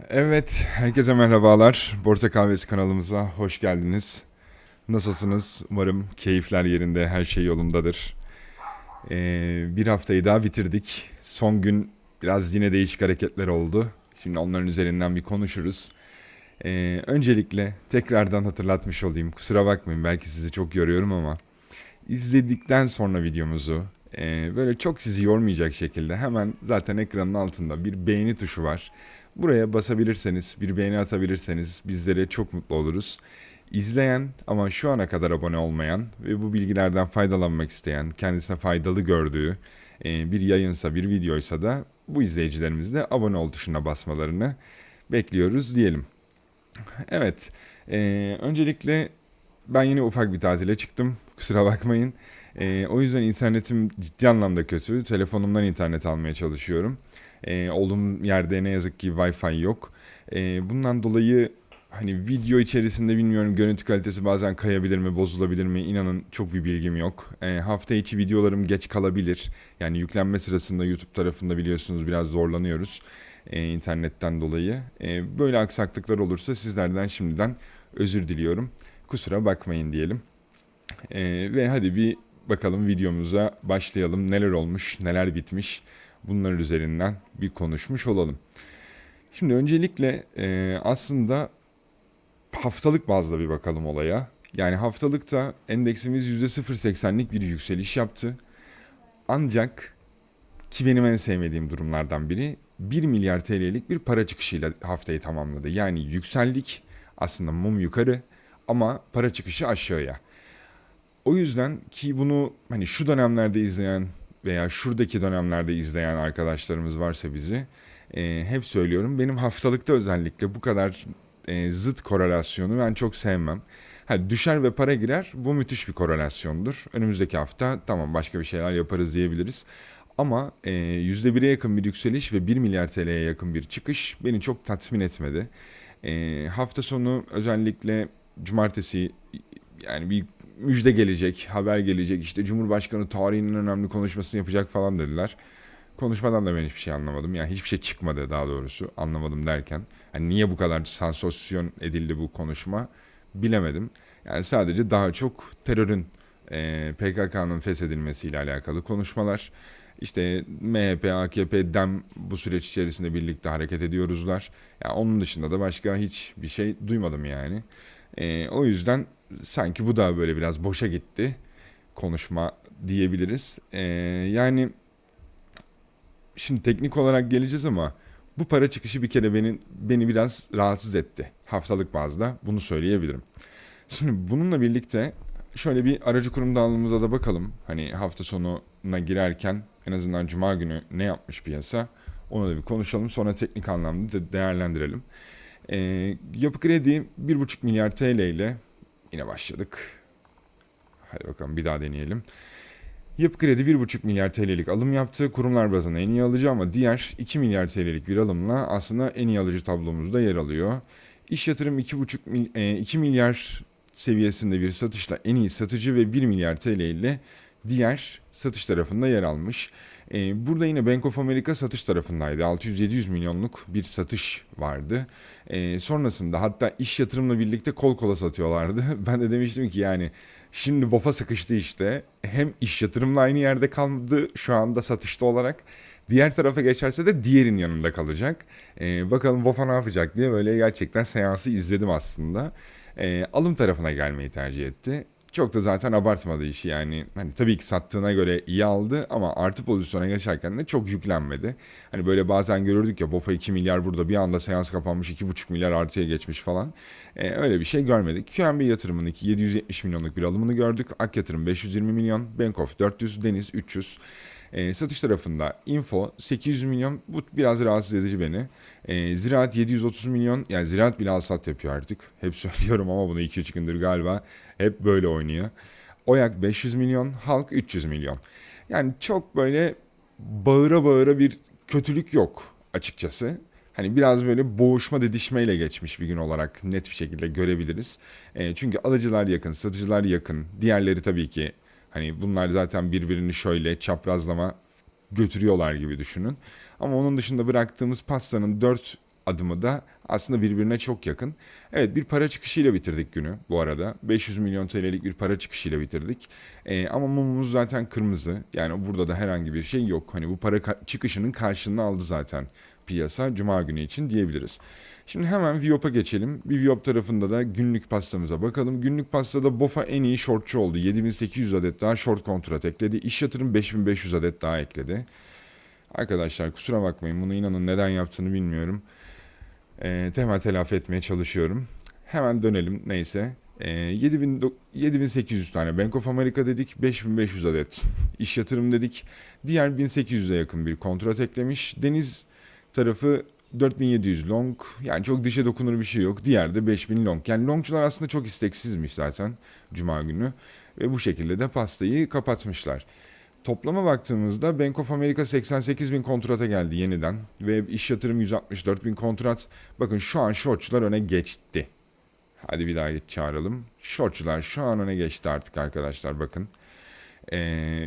Evet, herkese merhabalar. Borsa Kahvesi kanalımıza hoş geldiniz. Nasılsınız? Umarım keyifler yerinde, her şey yolundadır. Ee, bir haftayı daha bitirdik. Son gün biraz yine değişik hareketler oldu. Şimdi onların üzerinden bir konuşuruz. Ee, öncelikle tekrardan hatırlatmış olayım. Kusura bakmayın belki sizi çok yoruyorum ama izledikten sonra videomuzu e, böyle çok sizi yormayacak şekilde hemen zaten ekranın altında bir beğeni tuşu var. Buraya basabilirseniz, bir beğeni atabilirseniz bizlere çok mutlu oluruz. İzleyen ama şu ana kadar abone olmayan ve bu bilgilerden faydalanmak isteyen, kendisine faydalı gördüğü e, bir yayınsa, bir videoysa da bu izleyicilerimiz de abone ol tuşuna basmalarını bekliyoruz diyelim. Evet, e, öncelikle ben yine ufak bir tatile çıktım. Kusura bakmayın. E, o yüzden internetim ciddi anlamda kötü. Telefonumdan internet almaya çalışıyorum. E, olduğum yerde ne yazık ki Wi-Fi yok. E, bundan dolayı hani video içerisinde bilmiyorum görüntü kalitesi bazen kayabilir mi, bozulabilir mi? İnanın çok bir bilgim yok. E, hafta içi videolarım geç kalabilir. Yani yüklenme sırasında YouTube tarafında biliyorsunuz biraz zorlanıyoruz e, internetten dolayı. E, böyle aksaklıklar olursa sizlerden şimdiden özür diliyorum. Kusura bakmayın diyelim. E, ve hadi bir bakalım videomuza başlayalım. Neler olmuş, neler bitmiş bunlar üzerinden bir konuşmuş olalım. Şimdi öncelikle e, aslında haftalık bazda bir bakalım olaya. Yani haftalıkta endeksimiz %0.80'lik bir yükseliş yaptı. Ancak ki benim en sevmediğim durumlardan biri 1 milyar TL'lik bir para çıkışıyla haftayı tamamladı. Yani yükseldik aslında mum yukarı ama para çıkışı aşağıya. O yüzden ki bunu hani şu dönemlerde izleyen veya şuradaki dönemlerde izleyen arkadaşlarımız varsa bizi e, hep söylüyorum. Benim haftalıkta özellikle bu kadar e, zıt korelasyonu ben çok sevmem. Ha, düşer ve para girer bu müthiş bir korelasyondur. Önümüzdeki hafta tamam başka bir şeyler yaparız diyebiliriz. Ama e, %1'e yakın bir yükseliş ve 1 milyar TL'ye yakın bir çıkış beni çok tatmin etmedi. E, hafta sonu özellikle cumartesi yani bir müjde gelecek, haber gelecek. İşte Cumhurbaşkanı tarihinin önemli konuşmasını yapacak falan dediler. Konuşmadan da ben hiçbir şey anlamadım. Yani hiçbir şey çıkmadı daha doğrusu anlamadım derken. Hani niye bu kadar sansasyon edildi bu konuşma bilemedim. Yani sadece daha çok terörün e, PKK'nın feshedilmesiyle alakalı konuşmalar. İşte MHP, AKP, DEM bu süreç içerisinde birlikte hareket ediyoruzlar. Yani onun dışında da başka hiçbir şey duymadım yani. E, o yüzden sanki bu da böyle biraz boşa gitti konuşma diyebiliriz. E, yani şimdi teknik olarak geleceğiz ama bu para çıkışı bir kere beni beni biraz rahatsız etti haftalık bazda bunu söyleyebilirim. Şimdi bununla birlikte şöyle bir aracı kurum dağılımımıza da bakalım. Hani hafta sonuna girerken en azından cuma günü ne yapmış piyasa onu da bir konuşalım. Sonra teknik anlamda da değerlendirelim. Ee, Yapı Kredi 1,5 milyar TL ile yine başladık. Hadi bakalım bir daha deneyelim. Yapı Kredi 1,5 milyar TL'lik alım yaptı. Kurumlar bazında en iyi alıcı ama diğer 2 milyar TL'lik bir alımla aslında en iyi alıcı tablomuzda yer alıyor. İş yatırım 2,5 mil, e, 2 milyar seviyesinde bir satışla en iyi satıcı ve 1 milyar TL ile diğer satış tarafında yer almış. E, burada yine Bank of America satış tarafındaydı. 600-700 milyonluk bir satış vardı. E, sonrasında hatta iş yatırımla birlikte kol kola satıyorlardı. Ben de demiştim ki yani şimdi BOF'a sıkıştı işte. Hem iş yatırımla aynı yerde kaldı şu anda satışta olarak. Diğer tarafa geçerse de diğerin yanında kalacak. E, bakalım BOF'a ne yapacak diye böyle gerçekten seansı izledim aslında. E, alım tarafına gelmeyi tercih etti. Çok da zaten abartmadı işi yani. Hani tabii ki sattığına göre iyi aldı ama artı pozisyona geçerken de çok yüklenmedi. Hani böyle bazen görürdük ya BOFA 2 milyar burada bir anda seans kapanmış 2,5 milyar artıya geçmiş falan. Ee, öyle bir şey görmedik. QNB yatırımının 770 milyonluk bir alımını gördük. Ak yatırım 520 milyon, Bank of 400, Deniz 300. E, satış tarafında Info 800 milyon bu biraz rahatsız edici beni. E, Ziraat 730 milyon yani Ziraat bile alsat yapıyor artık. Hep söylüyorum ama bunu 2-3 gündür galiba hep böyle oynuyor. Oyak 500 milyon, Halk 300 milyon. Yani çok böyle bağıra bağıra bir kötülük yok açıkçası. Hani biraz böyle boğuşma didişmeyle geçmiş bir gün olarak net bir şekilde görebiliriz. E, çünkü alıcılar yakın, satıcılar yakın. Diğerleri tabii ki Hani bunlar zaten birbirini şöyle çaprazlama götürüyorlar gibi düşünün. Ama onun dışında bıraktığımız pastanın dört adımı da aslında birbirine çok yakın. Evet bir para çıkışıyla bitirdik günü bu arada. 500 milyon TL'lik bir para çıkışıyla bitirdik. Ee, ama mumumuz zaten kırmızı. Yani burada da herhangi bir şey yok. Hani bu para ka- çıkışının karşılığını aldı zaten piyasa Cuma günü için diyebiliriz. Şimdi hemen Viop'a geçelim. Bir Viop tarafında da günlük pastamıza bakalım. Günlük pastada BOFA en iyi shortçu oldu. 7800 adet daha short kontrat ekledi. İş yatırım 5500 adet daha ekledi. Arkadaşlar kusura bakmayın bunu inanın neden yaptığını bilmiyorum. Ee, hemen telafi etmeye çalışıyorum. Hemen dönelim neyse. Ee, 7000 do- 7800 tane Bank of America dedik. 5500 adet iş yatırım dedik. Diğer 1800'e yakın bir kontrat eklemiş. Deniz tarafı 4700 long. Yani çok dişe dokunur bir şey yok. Diğer de 5000 long. Yani longçular aslında çok isteksizmiş zaten Cuma günü. Ve bu şekilde de pastayı kapatmışlar. Toplama baktığımızda Bank of America 88 bin kontrata geldi yeniden. Ve iş yatırım 164 bin kontrat. Bakın şu an shortçular öne geçti. Hadi bir daha çağıralım. Shortçular şu an öne geçti artık arkadaşlar bakın. Ee,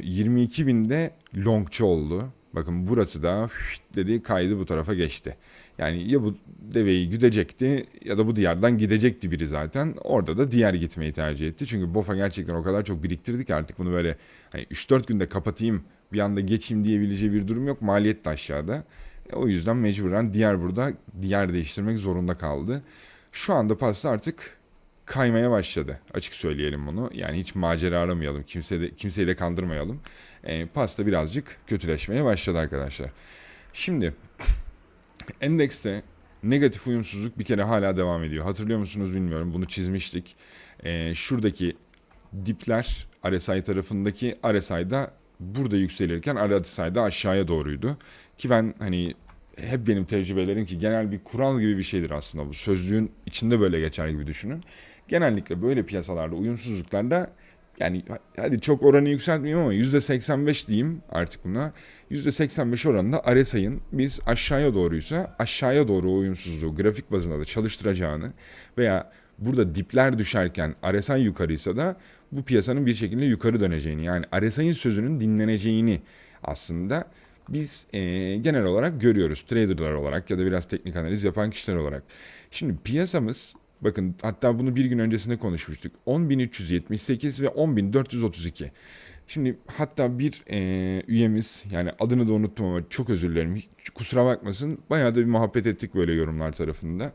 22 binde longçu oldu. Bakın burası da dedi kaydı bu tarafa geçti. Yani ya bu deveyi güdecekti ya da bu diyardan gidecekti biri zaten. Orada da diğer gitmeyi tercih etti. Çünkü BOFA gerçekten o kadar çok biriktirdi ki artık bunu böyle hani 3-4 günde kapatayım bir anda geçeyim diyebileceği bir durum yok. Maliyet de aşağıda. E, o yüzden mecburen diğer burada diğer değiştirmek zorunda kaldı. Şu anda pasta artık kaymaya başladı. Açık söyleyelim bunu. Yani hiç macera aramayalım. Kimse de, kimseyi de kandırmayalım. E, pasta birazcık kötüleşmeye başladı arkadaşlar. Şimdi endekste negatif uyumsuzluk bir kere hala devam ediyor. Hatırlıyor musunuz bilmiyorum. Bunu çizmiştik. E, şuradaki dipler RSI tarafındaki RSI'da burada yükselirken RSI'da aşağıya doğruydu. Ki ben hani hep benim tecrübelerim ki genel bir kural gibi bir şeydir aslında bu. Sözlüğün içinde böyle geçer gibi düşünün. Genellikle böyle piyasalarda uyumsuzluklarda yani hadi çok oranı yükseltmeyeyim ama %85 diyeyim artık buna. %85 oranında RSI'ın biz aşağıya doğruysa aşağıya doğru uyumsuzluğu grafik bazında da çalıştıracağını veya burada dipler düşerken RSI yukarıysa da bu piyasanın bir şekilde yukarı döneceğini yani RSI'nin sözünün dinleneceğini aslında biz e, genel olarak görüyoruz traderlar olarak ya da biraz teknik analiz yapan kişiler olarak. Şimdi piyasamız bakın hatta bunu bir gün öncesinde konuşmuştuk 10.378 ve 10.432. Şimdi hatta bir e, üyemiz yani adını da unuttum ama çok özür dilerim kusura bakmasın bayağı da bir muhabbet ettik böyle yorumlar tarafında.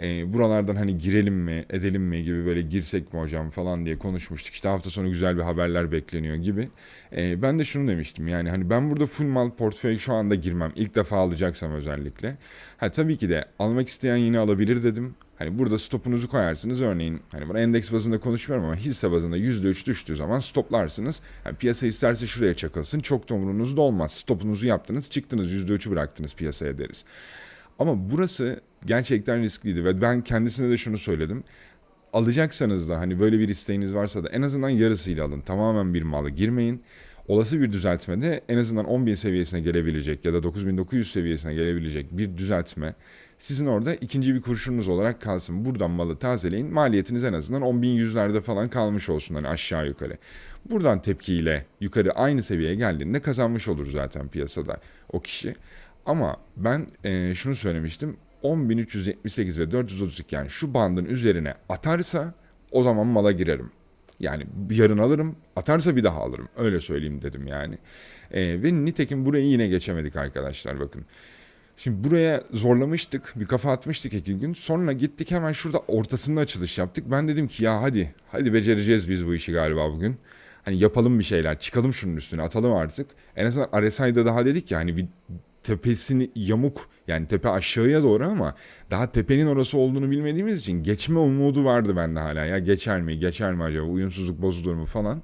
E, buralardan hani girelim mi edelim mi gibi böyle girsek mi hocam falan diye konuşmuştuk. İşte hafta sonu güzel bir haberler bekleniyor gibi. E, ben de şunu demiştim yani hani ben burada full mal portföy şu anda girmem. İlk defa alacaksam özellikle. Ha tabii ki de almak isteyen yine alabilir dedim. Hani burada stopunuzu koyarsınız örneğin hani bunu endeks bazında konuşmuyorum ama hisse bazında %3 düştüğü zaman stoplarsınız. Yani piyasa isterse şuraya çakılsın çok da umurunuzda olmaz. Stopunuzu yaptınız çıktınız %3'ü bıraktınız piyasaya deriz. Ama burası gerçekten riskliydi ve ben kendisine de şunu söyledim. Alacaksanız da hani böyle bir isteğiniz varsa da en azından yarısıyla alın. Tamamen bir malı girmeyin. Olası bir düzeltmede en azından 10.000 seviyesine gelebilecek ya da 9.900 seviyesine gelebilecek bir düzeltme sizin orada ikinci bir kurşununuz olarak kalsın. Buradan malı tazeleyin. Maliyetiniz en azından 10.100'lerde falan kalmış olsun hani aşağı yukarı. Buradan tepkiyle yukarı aynı seviyeye geldiğinde kazanmış olur zaten piyasada o kişi. Ama ben e, şunu söylemiştim. 10.378 ve 432 yani şu bandın üzerine atarsa o zaman mala girerim. Yani yarın alırım, atarsa bir daha alırım. Öyle söyleyeyim dedim yani. E, ve nitekim burayı yine geçemedik arkadaşlar bakın. Şimdi buraya zorlamıştık, bir kafa atmıştık iki gün. Sonra gittik hemen şurada ortasında açılış yaptık. Ben dedim ki ya hadi, hadi becereceğiz biz bu işi galiba bugün. Hani yapalım bir şeyler, çıkalım şunun üstüne, atalım artık. En azından RSI'da daha dedik ya hani bir tepesini yamuk yani tepe aşağıya doğru ama daha tepenin orası olduğunu bilmediğimiz için geçme umudu vardı bende hala ya geçer mi geçer mi acaba uyumsuzluk bozulur mu falan.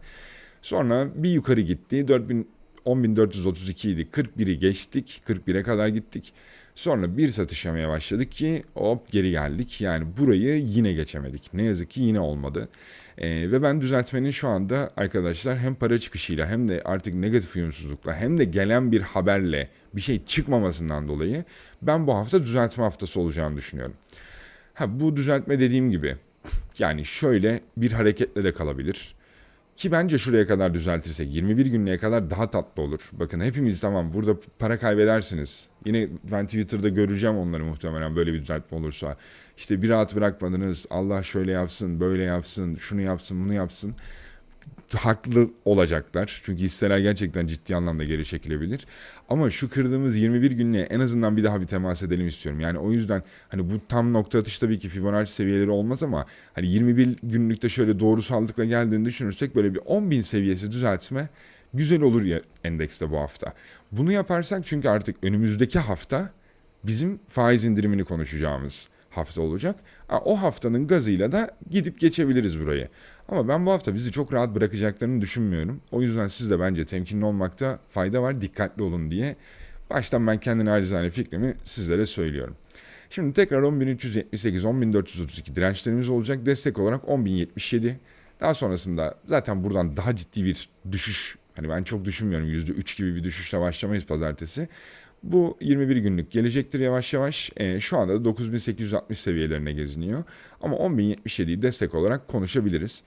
Sonra bir yukarı gitti 4000 10.432 idi 41'i geçtik 41'e kadar gittik. Sonra bir satışlamaya başladık ki hop geri geldik. Yani burayı yine geçemedik. Ne yazık ki yine olmadı. Ee, ve ben düzeltmenin şu anda arkadaşlar hem para çıkışıyla hem de artık negatif uyumsuzlukla hem de gelen bir haberle bir şey çıkmamasından dolayı ben bu hafta düzeltme haftası olacağını düşünüyorum. Ha bu düzeltme dediğim gibi yani şöyle bir hareketle de kalabilir. Ki bence şuraya kadar düzeltirsek 21 günlüğe kadar daha tatlı olur. Bakın hepimiz tamam burada para kaybedersiniz. Yine ben Twitter'da göreceğim onları muhtemelen böyle bir düzeltme olursa. İşte bir rahat bırakmadınız. Allah şöyle yapsın, böyle yapsın, şunu yapsın, bunu yapsın haklı olacaklar. Çünkü hisseler gerçekten ciddi anlamda geri çekilebilir. Ama şu kırdığımız 21 günlüğe en azından bir daha bir temas edelim istiyorum. Yani o yüzden hani bu tam nokta atış tabii ki Fibonacci seviyeleri olmaz ama hani 21 günlükte şöyle doğrusallıkla geldiğini düşünürsek böyle bir 10.000 seviyesi düzeltme güzel olur ya endekste bu hafta. Bunu yaparsak çünkü artık önümüzdeki hafta bizim faiz indirimini konuşacağımız hafta olacak. O haftanın gazıyla da gidip geçebiliriz burayı. Ama ben bu hafta bizi çok rahat bırakacaklarını düşünmüyorum. O yüzden siz de bence temkinli olmakta fayda var, dikkatli olun diye. Baştan ben kendi nacizane fikrimi sizlere söylüyorum. Şimdi tekrar 10.378, 10.432 dirençlerimiz olacak. Destek olarak 10.077. Daha sonrasında zaten buradan daha ciddi bir düşüş, hani ben çok düşünmüyorum %3 gibi bir düşüşle başlamayız pazartesi. Bu 21 günlük gelecektir yavaş yavaş. Ee, şu anda da 9860 seviyelerine geziniyor. Ama 10.077'yi destek olarak konuşabiliriz.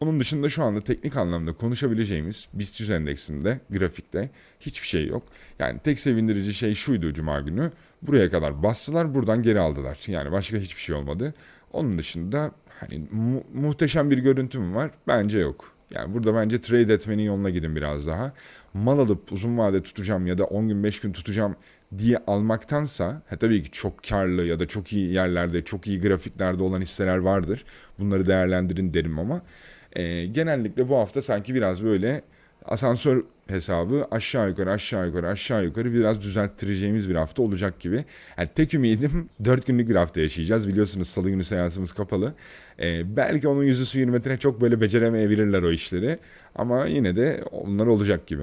Onun dışında şu anda teknik anlamda konuşabileceğimiz BIST 100 endeksinde, grafikte hiçbir şey yok. Yani tek sevindirici şey şuydu cuma günü. Buraya kadar bastılar, buradan geri aldılar. Yani başka hiçbir şey olmadı. Onun dışında hani mu- muhteşem bir görüntü mü var? Bence yok. Yani burada bence trade etmenin yoluna gidin biraz daha. Mal alıp uzun vade tutacağım ya da 10 gün 5 gün tutacağım diye almaktansa ha tabii ki çok karlı ya da çok iyi yerlerde, çok iyi grafiklerde olan hisseler vardır. Bunları değerlendirin derim ama e, genellikle bu hafta sanki biraz böyle asansör hesabı aşağı yukarı aşağı yukarı aşağı yukarı biraz düzelttireceğimiz bir hafta olacak gibi. Yani tek ümidim 4 günlük bir hafta yaşayacağız. Biliyorsunuz salı günü seansımız kapalı. Ee, belki onun yüzü su hürmetine çok böyle beceremeyebilirler o işleri. Ama yine de onlar olacak gibi.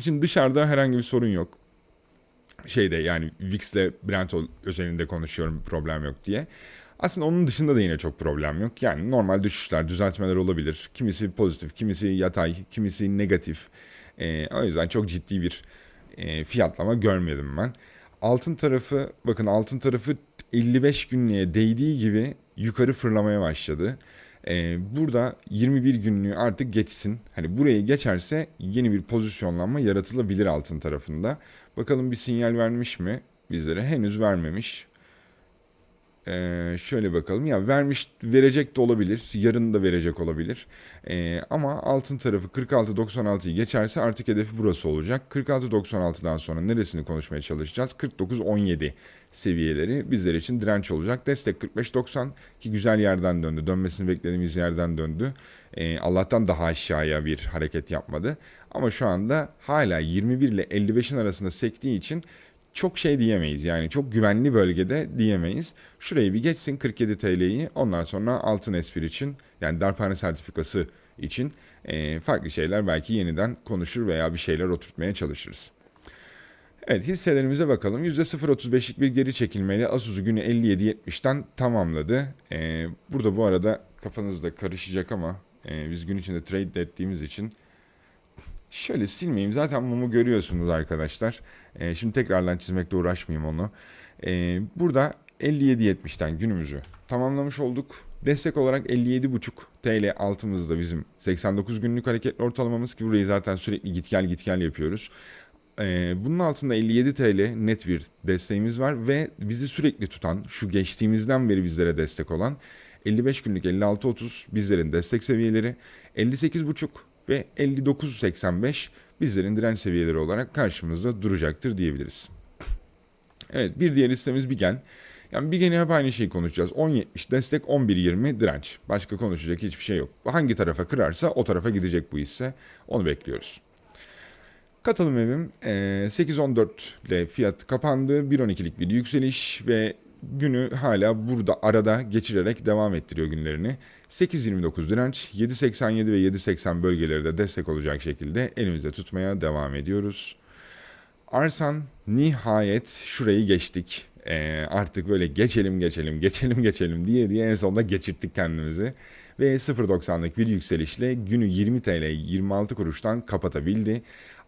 Şimdi dışarıda herhangi bir sorun yok. Şeyde yani VIX'le Brent özelinde konuşuyorum problem yok diye. Aslında onun dışında da yine çok problem yok. Yani normal düşüşler, düzeltmeler olabilir. Kimisi pozitif, kimisi yatay, kimisi negatif. Ee, o yüzden çok ciddi bir e, fiyatlama görmedim ben. Altın tarafı, bakın altın tarafı 55 günlüğe değdiği gibi yukarı fırlamaya başladı. Ee, burada 21 günlüğü artık geçsin. Hani burayı geçerse yeni bir pozisyonlanma yaratılabilir altın tarafında. Bakalım bir sinyal vermiş mi? Bizlere henüz vermemiş. Ee, şöyle bakalım. Ya vermiş verecek de olabilir yarın da verecek olabilir. Ee, ama altın tarafı 46.96'yı geçerse artık hedefi burası olacak. 46.96'dan sonra neresini konuşmaya çalışacağız? 49.17 seviyeleri bizler için direnç olacak. Destek 45.90 ki güzel yerden döndü. Dönmesini beklediğimiz yerden döndü. Ee, Allah'tan daha aşağıya bir hareket yapmadı. Ama şu anda hala 21 ile 55'in arasında sektiği için çok şey diyemeyiz. Yani çok güvenli bölgede diyemeyiz. Şurayı bir geçsin 47 TL'yi ondan sonra altın espri için yani darphane sertifikası için e, farklı şeyler belki yeniden konuşur veya bir şeyler oturtmaya çalışırız. Evet hisselerimize bakalım. %0.35'lik bir geri çekilmeyle Asus'u günü 57.70'ten tamamladı. E, burada bu arada kafanızda karışacak ama e, biz gün içinde trade ettiğimiz için Şöyle silmeyeyim. Zaten mumu görüyorsunuz arkadaşlar. Ee, şimdi tekrardan çizmekle uğraşmayayım onu. Ee, burada 57.70'ten günümüzü tamamlamış olduk. Destek olarak 57.5 TL altımızda bizim 89 günlük hareketli ortalamamız ki burayı zaten sürekli git gel git gel yapıyoruz. Ee, bunun altında 57 TL net bir desteğimiz var ve bizi sürekli tutan şu geçtiğimizden beri bizlere destek olan 55 günlük 56.30 bizlerin destek seviyeleri 58.5 ve 59.85 bizlerin direnç seviyeleri olarak karşımızda duracaktır diyebiliriz. Evet bir diğer listemiz Bigen. Yani Bigen'i hep aynı şeyi konuşacağız. 10.70 destek 11.20 direnç. Başka konuşacak hiçbir şey yok. Hangi tarafa kırarsa o tarafa gidecek bu hisse. Onu bekliyoruz. Katılım evim e, 8.14 ile fiyat kapandı. 1.12'lik bir yükseliş ve günü hala burada arada geçirerek devam ettiriyor günlerini. 8.29 direnç, 7.87 ve 7.80 bölgeleri de destek olacak şekilde elimizde tutmaya devam ediyoruz. Arsan nihayet şurayı geçtik. Ee, artık böyle geçelim geçelim geçelim geçelim diye diye en sonunda geçirttik kendimizi. Ve 0.90'lık bir yükselişle günü 20 TL 26 kuruştan kapatabildi.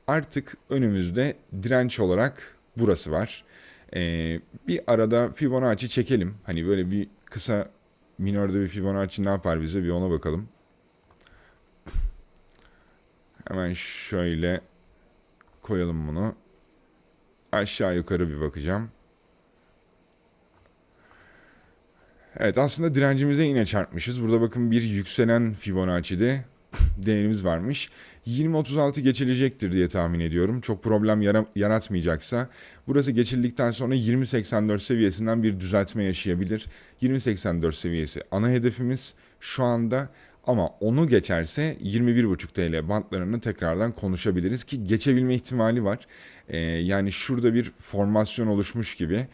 Artık önümüzde direnç olarak burası var. Ee, bir arada Fibonacci çekelim. Hani böyle bir kısa minörde bir Fibonacci ne yapar bize bir ona bakalım. Hemen şöyle koyalım bunu. Aşağı yukarı bir bakacağım. Evet aslında direncimize yine çarpmışız. Burada bakın bir yükselen Fibonacci'de değerimiz varmış. 20-36 geçilecektir diye tahmin ediyorum. Çok problem yara- yaratmayacaksa. Burası geçildikten sonra 20-84 seviyesinden bir düzeltme yaşayabilir. 20-84 seviyesi ana hedefimiz şu anda. Ama onu geçerse 21,5 TL bantlarını tekrardan konuşabiliriz ki geçebilme ihtimali var. Ee, yani şurada bir formasyon oluşmuş gibi.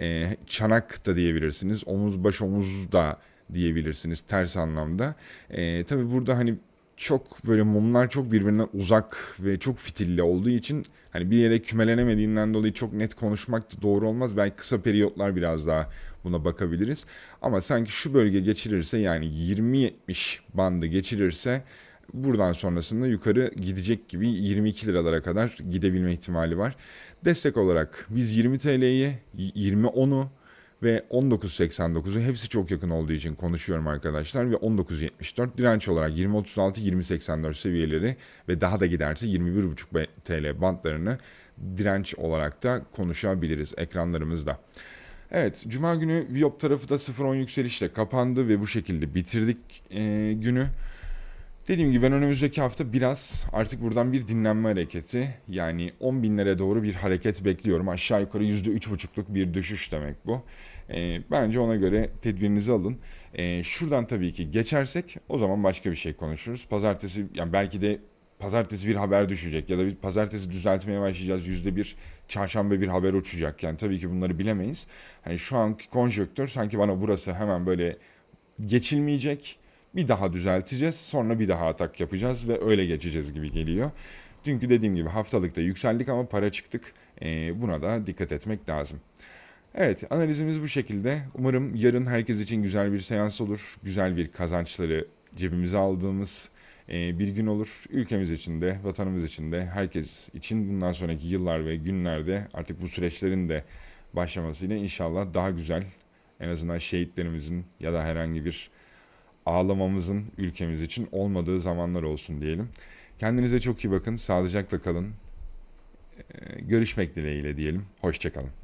Ee, çanak da diyebilirsiniz. Omuz baş omuz da diyebilirsiniz ters anlamda. Ee, tabii burada hani çok böyle mumlar çok birbirinden uzak ve çok fitilli olduğu için hani bir yere kümelenemediğinden dolayı çok net konuşmak da doğru olmaz. Belki kısa periyotlar biraz daha buna bakabiliriz. Ama sanki şu bölge geçirirse yani 20-70 bandı geçirirse buradan sonrasında yukarı gidecek gibi 22 liralara kadar gidebilme ihtimali var. Destek olarak biz 20 TL'yi, 20-10'u ve 19.89'u hepsi çok yakın olduğu için konuşuyorum arkadaşlar ve 19.74 direnç olarak 20.36 20.84 seviyeleri ve daha da giderse 21.5 TL bantlarını direnç olarak da konuşabiliriz ekranlarımızda. Evet, Cuma günü Viop tarafı da 0.10 yükselişle kapandı ve bu şekilde bitirdik e, günü. Dediğim gibi ben önümüzdeki hafta biraz artık buradan bir dinlenme hareketi yani 10 binlere doğru bir hareket bekliyorum. Aşağı yukarı %3,5'luk bir düşüş demek bu. E, bence ona göre tedbirinizi alın. E, şuradan tabii ki geçersek o zaman başka bir şey konuşuruz. Pazartesi yani belki de pazartesi bir haber düşecek ya da biz pazartesi düzeltmeye başlayacağız yüzde bir çarşamba bir haber uçacak yani tabii ki bunları bilemeyiz. Hani şu anki konjöktör sanki bana burası hemen böyle geçilmeyecek bir daha düzelteceğiz sonra bir daha atak yapacağız ve öyle geçeceğiz gibi geliyor. Çünkü dediğim gibi haftalıkta yükseldik ama para çıktık. Ee, buna da dikkat etmek lazım. Evet analizimiz bu şekilde. Umarım yarın herkes için güzel bir seans olur. Güzel bir kazançları cebimize aldığımız e, bir gün olur. Ülkemiz için de, vatanımız için de, herkes için bundan sonraki yıllar ve günlerde artık bu süreçlerin de başlamasıyla inşallah daha güzel en azından şehitlerimizin ya da herhangi bir ağlamamızın ülkemiz için olmadığı zamanlar olsun diyelim. Kendinize çok iyi bakın, sağlıcakla kalın. Ee, Görüşmek dileğiyle diyelim. Hoşçakalın.